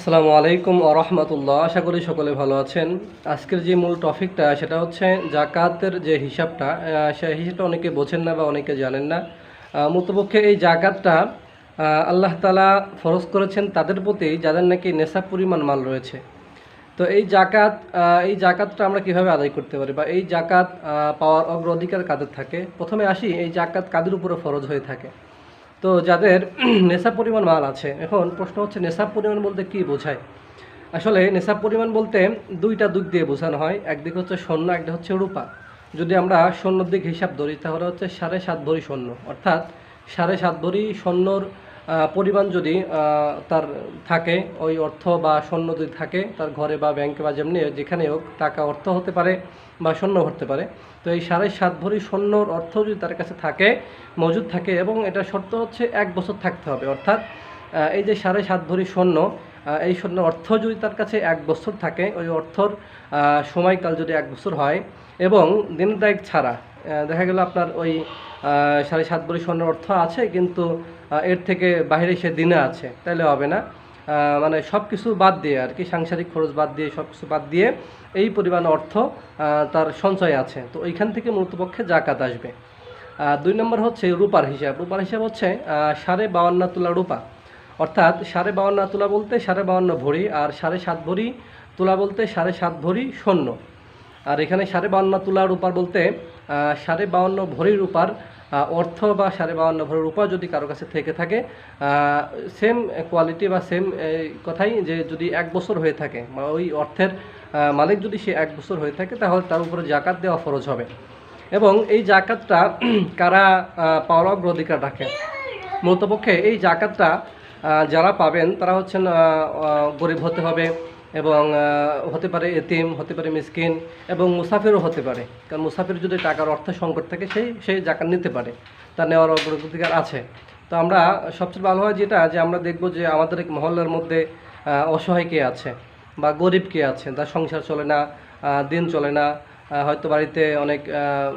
আসসালামু আলাইকুম আরহামতুল্লাহ আশা করি সকলে ভালো আছেন। আজকের যে মূল টপিকটা, সেটা হচ্ছে জাকাতের যে হিসাবটা সেই হিসাবটা অনেকে বোঝেন না বা অনেকে জানেন না। মতপক্ষে এই জাকাতটা আল্লাহ তালা ফরজ করেছেন তাদের প্রতি, যাদের নাকি নেশা পরিমাণ মাল রয়েছে। তো এই জাকাত এই জাকাতটা আমরা কীভাবে আদায় করতে পারি বা এই জাকাত পাওয়ার অগ্রাধিকার কাদের থাকে? প্রথমে আসি, এই জাকাত কাদের উপরে ফরজ হয়ে থাকে? তো যাদের নেশা পরিমাণ মাল আছে, এখন প্রশ্ন হচ্ছে নেশা পরিমাণ বলতে কি বোঝায়? আসলে নেশা পরিমাণ বলতে দুইটা দিক দিয়ে বোঝানো হয় একদিক হচ্ছে স্বর্ণ একটা হচ্ছে রূপা। যদি আমরা স্বর্ণর দিক হিসাব ধরি, তাহলে হচ্ছে সাড়ে সাত ভরি স্বর্ণ, অর্থাৎ সাড়ে সাত ভরি স্বর্ণর পরিমাণ যদি তার থাকে, ওই অর্থ বা স্বর্ণ যদি থাকে, তার ঘরে বা ব্যাংকে বা যেমনি যেখানে হোক, টাকা অর্থ হতে পারে বা স্বর্ণ হতে পারে। তো এই সাড়ে সাত ভরি স্বর্ণর অর্থ যদি তার কাছে থাকে, মজুদ থাকে, এবং এটা শর্ত হচ্ছে এক বছর থাকতে হবে, অর্থাৎ এই যে সাড়ে সাত ভরি স্বর্ণ এই স্বর্ণ অর্থ যদি তার কাছে এক বছর থাকে, ওই অর্থর সময়কাল যদি এক বছর হয়, এবং দিন দায়িক ছাড়া দেখা গেল আপনার ওই সাড়ে সাত ভরি স্বর্ণের অর্থ আছে, কিন্তু এর থেকে বাইরে সে দিনে আছে তাহলে হবে না। মানে সব কিছু বাদ দিয়ে আর কি, সাংসারিক খরচ বাদ দিয়ে সব কিছু বাদ দিয়ে এই পরিমাণ অর্থ তার সঞ্চয় আছে। তো ওইখান থেকে মূলত পক্ষে জাকাত আসবে। দুই নম্বর হচ্ছে রূপার হিসাব। রূপার হিসাব হচ্ছে সাড়ে বাউান্ন তোলা রূপা। অর্থাৎ সাড়ে বাউান্ন তোলা বলতে সাড়ে বাউান্ন ভরি, আর সাড়ে সাত ভরি তোলা বলতে সাড়ে সাত ভরি স্বর্ণ। আর এখানে সাড়ে বাউন্ন তোলা রূপার বলতে সাড়ে বাউন্ন ভরি রূপার অর্থ বা সাড়ে বাউন্ন ভরি রূপা যদি কারও কাছে থেকে থাকে সেম কোয়ালিটি বা সেম কথাই যে যদি এক বছর হয়ে থাকে ওই অর্থের মালিক যদি সে এক বছর হয়ে থাকে, তাহলে তার উপরে জাকাত দেওয়া ফরজ হবে। এবং এই জাকাতটা কারা পাওয়ার অগ্রাধিকার রাখে? মূলতপক্ষে এই জাকাতটা যারা পাবেন, তারা হচ্ছেন গরিব হতে হবে এবং হতে পারে এতিম, হতে পারে মিসকিন এবং মুসাফিরও হতে পারে। কারণ মুসাফির যদি টাকার অর্থ সংকট থাকে, সেই সেই জাকাত নিতে পারে, তার নেওয়ার অগ্রাধিকার আছে। তো আমরা সবচেয়ে ভালো হয় যেটা, যে আমরা দেখব যে আমাদের এই মহল্লার মধ্যে অসহায় কে আছে বা গরিব কে আছে, তার সংসার চলে না দিন চলে না হয়তো বাড়িতে অনেক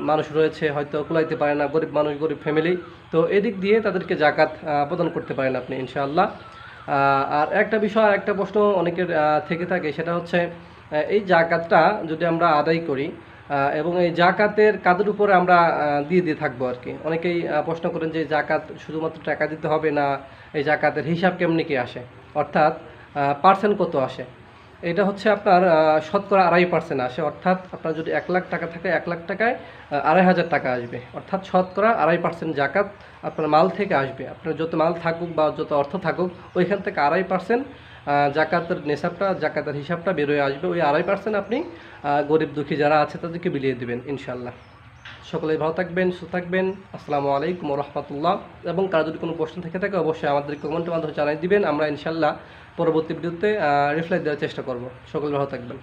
মানুষ রয়েছে, হয়তো কুলাইতে পারে না, গরিব মানুষ, গরিব ফ্যামিলি তো এদিক দিয়ে তাদেরকে জাকাত প্রদান করতে পারেন আপনি, ইনশাআল্লাহ। আর একটা বিষয়, একটা প্রশ্ন অনেকের থেকে থাকে, সেটা হচ্ছে এই জাকাতটা যদি আমরা আদায় করি এবং এই জাকাতের কাদের উপরে আমরা দিয়ে দিয়ে থাকব আর কি? অনেকেই প্রশ্ন করেন যে জাকাত শুধুমাত্র টাকা দিতে হবে না, এই জাকাতের হিসাব কেমনি কি আসে? অর্থাৎ পার্সেন্ট কত আসে? এটা হচ্ছে আপনার শতকরা আড়াই পার্সেন্ট আসে। অর্থাৎ আপনার যদি এক লাখ টাকা থাকে, এক লাখ টাকায় আড়াই হাজার টাকা আসবে। অর্থাৎ শতকরা আড়াই পার্সেন্ট জাকাত আপনার মাল থেকে আসবে। আপনার যত মাল থাকুক বা যত অর্থ থাকুক, ওইখান থেকে আড়াই পার্সেন্ট জাকাতের নেশাবটা, জাকাতের হিসাবটা বেরোয় আসবে। ওই আড়াই পার্সেন্ট আপনি গরিব দুঃখী যারা আছে তাদেরকে বিলিয়ে দেবেন ইনশাল্লাহ সকলেই ভালো থাকবেন, সুস্থ থাকবেন। আসসালামু আলাইকুম রহমতুল্লাহ। এবং কারও যদি কোনো প্রশ্ন থেকে থাকে, অবশ্যই আমাদের কমেন্টের মাধ্যমে জানাই দিবেন। আমরা ইনশাল্লাহ পরবর্তী ভিডিওতে রিপ্লাই দেওয়ার চেষ্টা করব। সকলে ভালো থাকবেন।